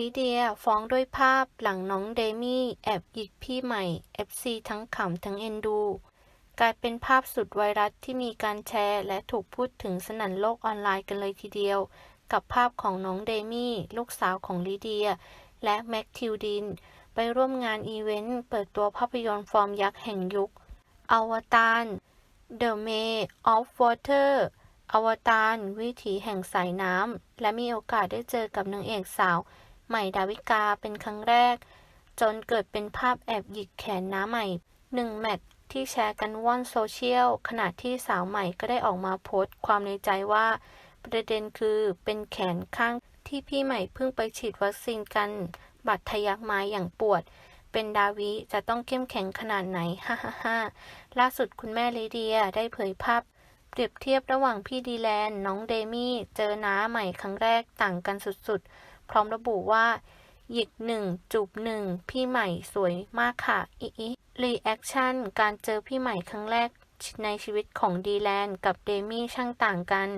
ลิเดียฟ้องด้วยภาพหลังน้องเดมี่แอบหยิกพี่ใหม่ FC ทั้งขำทั้งเอ็นดู กลายเป็นภาพสุดไวรัสที่มีการแชร์ และถูกพูดถึงสนั่นโลกออนไลน์กันเลยทีเดียว กับภาพของน้องเดมี่ ลูกสาวของลิเดีย และแม็กทิวดิน ไปร่วมงานอีเวนต์เปิดตัวภาพยนตร์ฟอร์มยักษ์แห่งยุค อวตาร The May of Water อวตารวิถีแห่งสายน้ำ และมีโอกาสได้เจอกับนางเอกสาว ใหม่ดาวิกาเป็นครั้งแรก จนเกิดเป็นภาพแอบหยิกแขนน้าใหม่หนึ่งแมตช์ที่แชร์กันว่อนโซเชียลขณะที่สาวใหม่ก็ได้ออกมาโพสต์ความในใจว่า ประเด็นคือเป็นแขนข้างที่พี่ใหม่เพิ่งไปฉีดวัคซีนกัน บัตรทะยักมาอย่างปวด เป็นดาวิจะต้องเข้มแข็งขนาดไหนฮ่าฮ่าฮ่าล่าสุดคุณแม่ลิเดียได้เผยภาพเปรียบเทียบระหว่างพี่ดีแลนน้องเดมี่เจอน้าใหม่ครั้งแรกต่างกันสุดๆ พร้อมระบุว่า หยิกหนึ่งจูบหนึ่งพี่ใหม่สวยมากค่ะอีอีรีแอคชั่นการเจอพี่ใหม่ครั้งแรกในชีวิตของดีแลนกับเดมี่ช่างต่างกัน